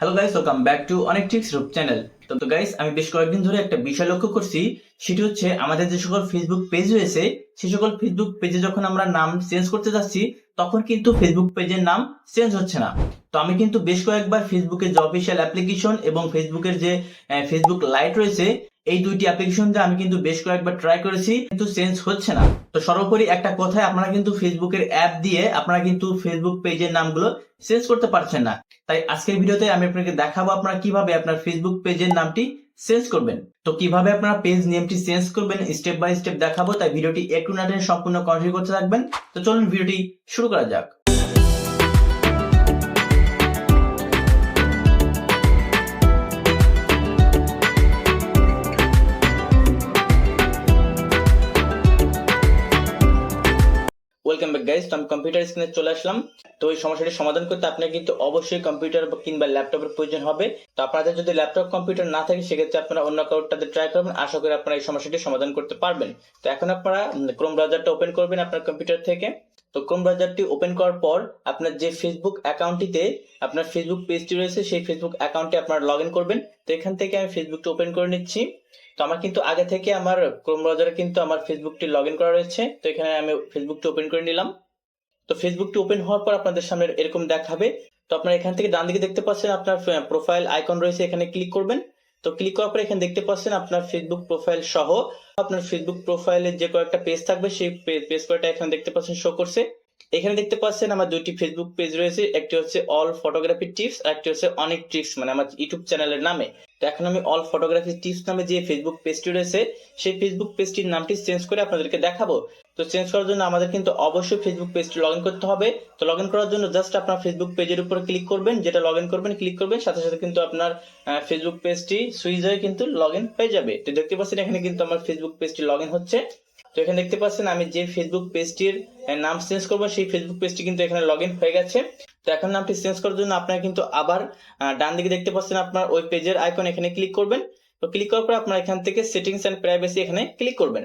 Hello guys welcome back to অনেক tricks Roop channel তো তো গাইস আমি বেশ কয়েকদিন ধরে একটা বিষয় লক্ষ্য করছি, সেটি হচ্ছে আমাদের যে সকল ফেসবুক পেজ রয়েছে, সে সকল ফেসবুক পেজে যখন আমরা নাম চেঞ্জ করতে যাচ্ছি, তখন কিন্তু ফেসবুক পেজের নাম চেঞ্জ হচ্ছে না। তো আমি কিন্তু বেশ কয়েকবার ফেসবুকের যে অফিসিয়াল অ্যাপ্লিকেশন এবং ফেসবুকের যে ফেসবুক লাইট রয়েছে এই দুইটি অ্যাপ্লিকেশন দিয়ে আমি কিন্তু বেশ কয়েকবার ট্রাই করেছি, কিন্তু চেঞ্জ হচ্ছে না। তো সর্বোপরি একটা কথায় আপনারা কিন্তু ফেসবুকের অ্যাপ দিয়ে আপনারা কিন্তু ফেসবুক পেজের নামগুলো চেঞ্জ করতে পারছেন না। তাই আজকের ভিডিওতে আমি আপনাকে দেখাবো আপনারা কীভাবে আপনার ফেসবুক পেজের নামটি চেঞ্জ করবেন। তো কীভাবে আপনারা পেজ নেমটি চেঞ্জ করবেন স্টেপ বাই স্টেপ দেখাবো, তাই ভিডিওটি একটু না সম্পূর্ণ কন্টিনিউ করতে থাকবেন। তো চলুন ভিডিওটি শুরু করা যাক। ওয়েলকাম ব্যাক গাইজ তো আমি কম্পিউটার স্ক্রিনে চলে আসলাম। তো এই সমস্যাটি সমাধান করতে আপনার কিন্তু অবশ্যই কম্পিউটার কিংবা ল্যাপটপের প্রয়োজন হবে। তো আপনাদের যদি ল্যাপটপ কম্পিউটার না থাকে, সেক্ষেত্রে আপনারা অন্য কাউটাতে ট্রাই করবেন। আশা করি আপনারা এই সমস্যাটি সমাধান করতে পারবেন। তো এখন আপনারা ক্রোম ব্রাউজারটা ওপেন করবেন আপনার কম্পিউটার থেকে। তো ক্রোম ব্রাউজারটি ওপেন করার পর আপনার যে ফেসবুক অ্যাকাউন্টটিতে আপনার ফেসবুক পেজটি রয়েছে, সেই ফেসবুক অ্যাকাউন্টে আপনারা লগ ইন করবেন। তো এখান থেকে আমি ফেসবুকটা ওপেন করে নিচ্ছি। তো আমার কিন্তু আগে থেকে আমার ক্রোম ব্রাউজারে কিন্তু আমার ফেসবুকটি লগ ইন করা রয়েছে। তো এখানে আমি ফেসবুকটি ওপেন করে নিলাম। তো ফেসবুকটি ওপেন হওয়ার পর আপনাদের সামনে এরকম দেখাবে। তো আপনারা এখান থেকে ডান দিকে দেখতে পাচ্ছেন আপনার প্রোফাইল আইকন রয়েছে। এখানে ক্লিক করবেন। তো ক্লিক করার পরে এখানে দেখতে পাচ্ছেন আপনার ফেসবুক প্রোফাইল সহ, আপনার ফেসবুক প্রোফাইলের যে কয়েকটা পেজ থাকবে, সেই পেজ কয়েকটা এখানে দেখতে পাচ্ছেন শো করছে। এখানে দেখতে পাচ্ছেন আমার দুইটি ফেসবুক পেজ রয়েছে। একটি হচ্ছে অল ফটোগ্রাফি টিপস আর একটি হচ্ছে অনেক ট্রিক্স মানে আমার ইউটিউব চ্যানেলের নামে। তো এখন আমি অল ফটোগ্রাফি টিপস নামে যে ফেসবুক পেজটি রয়েছে, সেই ফেসবুক পেজটির নামটি চেঞ্জ করে আপনাদেরকে দেখাবো। তো চেঞ্জ করার জন্য আমাদের কিন্তু অবশ্যই ফেসবুক পেজটি লগ ইন করতে হবে। তো লগ ইন করার জন্য জাস্ট আপনার ফেসবুক পেজের উপর ক্লিক করবেন। যেটা লগ ইন করবেন ক্লিক করবেন, সাথে সাথে কিন্তু আপনার ফেসবুক পেজটি সুইচ হয়ে কিন্তু লগ ইন হয়ে যাবে। তো দেখতে পাচ্ছেন এখানে কিন্তু আমার ফেসবুক পেজটি লগ ইন হচ্ছে। তো এখানে দেখতে পাচ্ছেন আমি যে ফেসবুক পেজটির নাম চেঞ্জ করব, সেই ফেসবুক পেজটি কিন্তু এখানে লগ ইন হয়ে গেছে। তো এখন নামটি চেঞ্জ করার জন্য আপনারা কিন্তু আবার ডান দিকে দেখতে পাচ্ছেন আপনার ওই পেজের আইকন এখানে ক্লিক করবেন। তো ক্লিক করার পর আপনার এখান থেকে সেটিংস এন্ড প্রাইভেসি এখানে ক্লিক করবেন,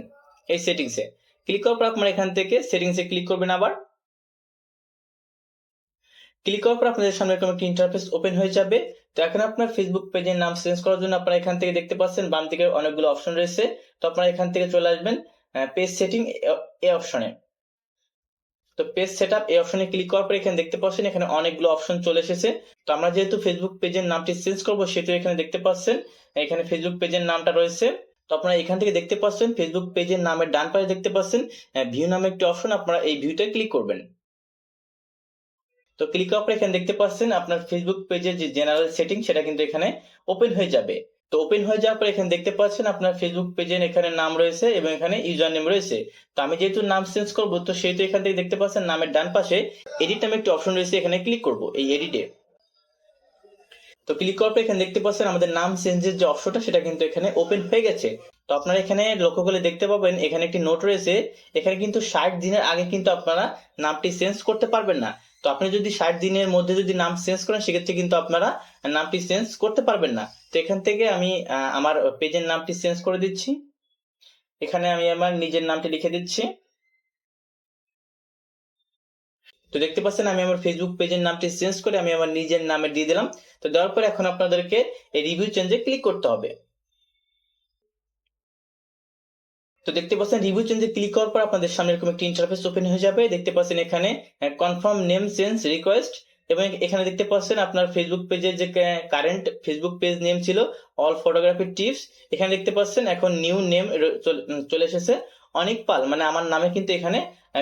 এই সেটিংসে ক্লিক করার পর আপনার এখান থেকে সেটিংসে ক্লিক করবেন আবার। ক্লিক করার পর আপনাদের সামনে এরকম একটি ইন্টারফেস ওপেন হয়ে যাবে। তো এখন আপনার ফেসবুক পেজের নাম চেঞ্জ করার জন্য আপনারা এখান থেকে দেখতে পাচ্ছেন বাম দিকে অনেকগুলো অপশন রয়েছে। তো আপনারা এখান থেকে চলে আসবেন। পেজ সেটিং এ অপশনে তো পেজ সেট আপ এই অপশনে ক্লিক করার পর এখানে দেখতে পাচ্ছেন এখানে অনেকগুলো অপশন চলে এসেছে। তো আমরা যেহেতু ফেসবুক পেজের নামটি চেঞ্জ করব, সেহেতু এখানে দেখতে পাচ্ছেন, এখানে ফেসবুক পেজের নামটা রয়েছে। তো আপনারা এখান থেকে দেখতে পাচ্ছেন ফেসবুক পেজের নামের ডান পাশে দেখতে পাচ্ছেন ভিউ নামে একটি অপশন আপনারা এই ভিউটা ক্লিক করবেন। তো ক্লিক করার পর এখানে দেখতে পাচ্ছেন, আপনার ফেসবুক পেজের যে জেনারেল সেটিং সেটা কিন্তু এখানে ওপেন হয়ে যাবে। তো ওপেন হয়ে যাওয়ার পর এখানে দেখতে পাচ্ছেন আপনার ফেসবুক পেজের এখানে নাম রয়েছে এবং এখানে ইউজার নেম রয়েছে। তো আমি যেহেতু নাম চেঞ্জ করব, তো সেহেতু এখান থেকে দেখতে পাচ্ছেন নামের ডান পাশে এডিট নামে একটি অপশন রয়েছে, এখানে ক্লিক করব এই এডিটে তো ক্লিক করার পর এখানে দেখতে পাচ্ছেন আমাদের নাম চেঞ্জের যে অপশনটা সেটা কিন্তু এখানে ওপেন হয়ে গেছে। তো আপনারা এখানে লক্ষ্য করলে দেখতে পাবেন, এখানে একটি নোট রয়েছে, এখানে কিন্তু ষাট দিনের আগে কিন্তু আপনারা নামটি চেঞ্জ করতে পারবেন না। তো আপনি যদি ষাট দিনের মধ্যে যদি নাম চেঞ্জ করেন, সেক্ষেত্রে কিন্তু আপনারা নামটি চেঞ্জ করতে পারবেন না। তো এখান থেকে আমি আমার পেজের নামটি চেঞ্জ করে দিচ্ছি। এখানে আমি আমার নিজের নামটি লিখে দিচ্ছি। তো দেখতে পাচ্ছেন, আমি আমার ফেসবুক পেজের নামটি চেঞ্জ করে আমি আমার নিজের নামে দিয়ে দিলাম। তো দেওয়ার পরে এখন আপনাদেরকে এই রিভিউ চেঞ্জে ক্লিক করতে হবে। তো দেখতে পাচ্ছেন রিভিউ চেঞ্জে ক্লিক করার পর আপনাদের সামনে এরকম একটি ইন্টারফেস ওপেন হয়ে যাবে। দেখতে পাচ্ছেন এখানে কনফার্ম নেম চেঞ্জ রিকোয়েস্ট এবং এখানে দেখতে পাচ্ছেন আপনার ফেসবুক পেজের যে কারেন্ট ফেসবুক পেজ নেম ছিল অল ফটোগ্রাফি টিপস এখানে দেখতে পাচ্ছেন এখন নিউ নেম চলে এসেছে। অনেক পাল মানে আমার নামে কিন্তু এখানে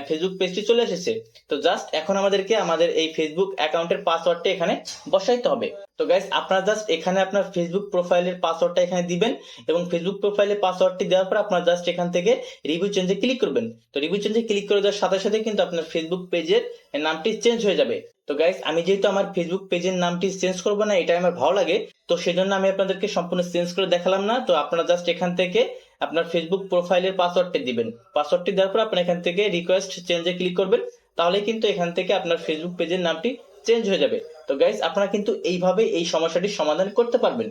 ফেসবুক পেজটি চলে এসেছে। তো জাস্ট এখন আমাদেরকে আমাদের এই ফেসবুক অ্যাকাউন্টের পাসওয়ার্ডটা এখানে বসাইতে হবে। তো গাইস আপনারা জাস্ট এখানে আপনার ফেসবুক প্রোফাইলের পাসওয়ার্ডটা এখানে দিবেন এবং ফেসবুক প্রোফাইলের পাসওয়ার্ডটি দেওয়ার পর আপনারা জাস্ট এখান থেকে রিভিউ চেঞ্জে ক্লিক করবেন। তো রিভিউ চেঞ্জে ক্লিক করে দেওয়ার সাথে সাথে কিন্তু আপনার ফেসবুক পেজের নামটি চেঞ্জ হয়ে যাবে। তো গাইস আমি যেহেতু আমার ফেসবুক পেজের নামটি চেঞ্জ করব না এটা আমার ভালো লাগে। তো সেজন্য আমি আপনাদেরকে সম্পূর্ণ চেঞ্জ করে দেখালাম না। তো আপনারা জাস্ট এখান থেকে আপনার ফেসবুক প্রোফাইলের পাসওয়ার্ডটি দিবেন। পাসওয়ার্ডটি দেওয়ার পর আপনি এখান থেকে রিকোয়েস্ট চেঞ্জে ক্লিক করবেন, তাহলে কিন্তু এখান থেকে আপনার ফেসবুক পেজের নামটি চেঞ্জ হয়ে যাবে। তো গাইজ আপনারা কিন্তু এইভাবে এই সমস্যাটির সমাধান করতে পারবেন।